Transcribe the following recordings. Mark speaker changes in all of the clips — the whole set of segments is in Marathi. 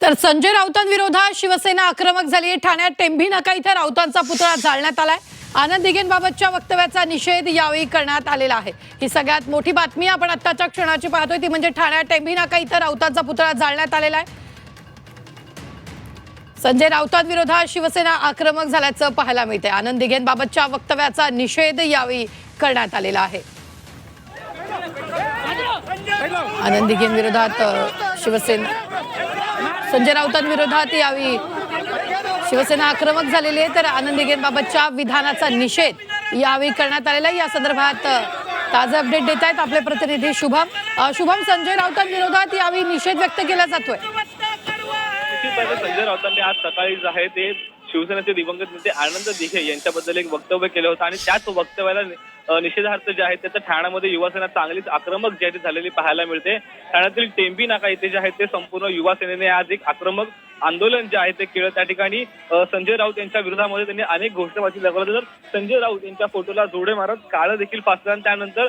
Speaker 1: तर संजय राऊतांविरोधात शिवसेना आक्रमक झाली ठाण्यात टेंभी नाका इथे राऊतांचा पुतळा जाळण्यात आलाय. आनंद दिघेंबाबतच्या वक्तव्याचा निषेध यावेळी करण्यात आलेला आहे. ही सगळ्यात मोठी बातमी आपण आत्ताच्या क्षणाची पाहतोय. ती म्हणजे ठाण्यात टेंभी नाका इथं राऊतांचा पुतळा जाळण्यात आलेला आहे. संजय राऊतांविरोधात शिवसेना आक्रमक झाल्याचं पाहायला मिळते आनंद दिघेंबाबतच्या वक्तव्याचा निषेध यावेळी करण्यात आलेला आहे. आनंद दिघेंविरोधात शिवसेना संजय राऊतांविरोधात यावेळी शिवसेना आक्रमक झालेली आहे तर आनंद दिघेंबाबतच्या विधानाचा निषेध यावेळी करण्यात आलेला आहे. या संदर्भात ताजे अपडेट देत आहेत आपले प्रतिनिधी शुभम. शुभम संजय राऊतांविरोधात यावेळी निषेध व्यक्त केला जातोय.
Speaker 2: संजय राऊतांनी आज सकाळी जे आहे ते शिवसेनेचे दिवंगत नेते आनंद दिघे यांच्याबद्दल एक वक्तव्य केलं होतं आणि त्याच वक्तव्याला निषेधार्थ जे आहेत त्याचं ठाण्यामध्ये युवासेना चांगलीच आक्रमक जे आहे झालेली पाहायला मिळते. ठाण्यातील टेंबी नाका इथे जे आहे ते संपूर्ण युवा सेनेने आज एक आक्रमक आंदोलन जे आहे ते केलं. त्या ठिकाणी संजय राऊत यांच्या विरोधामध्ये त्यांनी अनेक घोषणाबाजी लगवल्या तर संजय राऊत यांच्या फोटोला जोडे मारत काळं देखील फासलं आणि त्यानंतर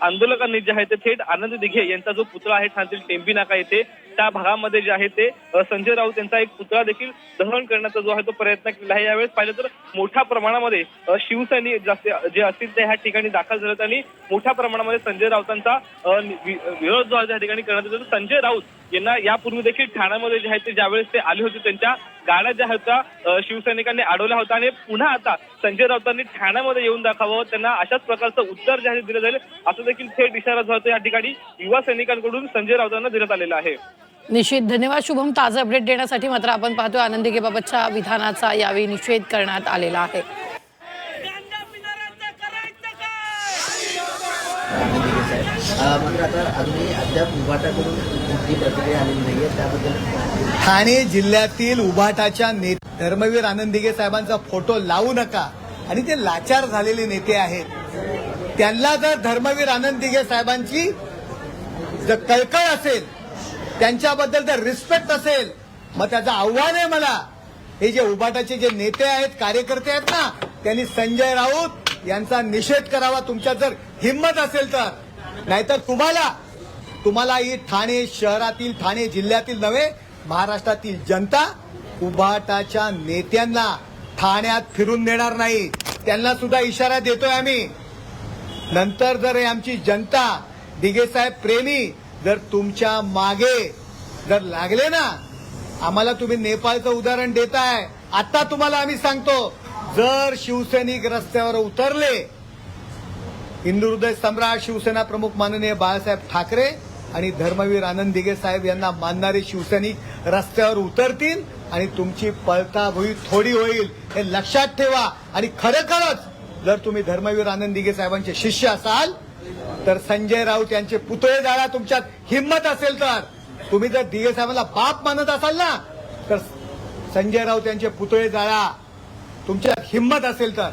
Speaker 2: आंदोलकांनी जे आहे ते थेट आनंद दिघे यांचा जो पुतळा आहे ठाण्यातील टेंबी नाका येथे त्या भागामध्ये जे आहे ते संजय राऊत यांचा एक पुतळा देखील दहन करण्याचा जो आहे तो प्रयत्न केला आहे. यावेळेस पाहिलं तर मोठ्या प्रमाणामध्ये शिवसैनिक जास्त जे असतील ते ह्या ठिकाणी दाखल झालेत आणि मोठ्या प्रमाणामध्ये संजय राऊतांचा विरोध जो आहे त्या ठिकाणी करण्यात येतो संजय राऊत यांना यापूर्वी देखील ठाण्यामध्ये जे आहेत ते ज्यावेळेस ते आले होते त्यांच्या गाड्या ज्या होत्या शिवसैनिकांनी अडवल्या होत्या आणि पुन्हा आता संजय राऊतांनी ठाण्यामध्ये येऊन दाखवावं त्यांना अशाच प्रकारचं उत्तर जे आहे दिलं जाईल असं देखील थेट इशारा जो आहे या ठिकाणी युवा सैनिकांकडून संजय राऊतांना देण्यात आलेला आहे.
Speaker 1: निश्चित धन्यवाद. शुभम ताजा अपडेट देण्यासाठी मात्र आपण पाहतोय आनंद बाबतच्या विधानाचा यावेळी निषेध करण्यात आलेला आहे.
Speaker 3: मात्र आता अजूनही अद्याप उभाटाकडून कुठली प्रतिक्रिया आलेली त्याबद्दल
Speaker 4: ठाणे जिल्ह्यातील उभाटाच्या ने धर्मवीर आनंदिगे साहेबांचा फोटो लावू नका. आणि ते लाचार झालेले नेते आहेत. त्यांना जर धर्मवीर आनंदिगे साहेबांची जर कळकळ असेल त्यांच्याबद्दल जर रिस्पेक्ट असेल मग त्याचं आव्हान आहे मला. हे जे उभाटाचे जे नेते आहेत कार्यकर्ते आहेत ना त्यांनी संजय राऊत यांचा निषेध करावा. तुमच्यात जर हिंमत असेल तर. नाहीतर तुम्हाला तुम्हाला ही ठाणे शहरातील ठाणे जिल्ह्यातील नव्हे महाराष्ट्रातील जनता उभाटाच्या नेत्यांना ठाण्यात फिरून देणार नाही. त्यांना सुद्धा इशारा देतोय आम्ही. नंतर जर आमची जनता दिगेसाहेब प्रेमी जर तुमच्या मागे जर लागले ना आम्हाला तुम्ही नेपाळचं उदाहरण देताय. आता तुम्हाला आम्ही सांगतो जर शिवसैनिक रस्त्यावर उतरले हिंदू हृदय सम्राट शिवसेना प्रमुख माननीय बाळासाहेब ठाकरे आणि धर्मवीर आनंद दिगे साहेब यांना मानणारे शिवसैनिक रस्त्यावर उतरतील आणि तुमची पळताभुई थोडी होईल हे लक्षात ठेवा. आणि खरोखरच जर तुम्ही धर्मवीर आनंद दिगे साहेबांचे शिष्य असाल तर संजय राऊत यांचे पुतळे जाळा तुमच्यात. हिंमत असेल तर. तुम्ही जर दिगे साहेबांना बाप मानत असाल ना तर संजय राऊत यांचे पुतळे जाळा. तुमच्यात हिंमत असेल तर.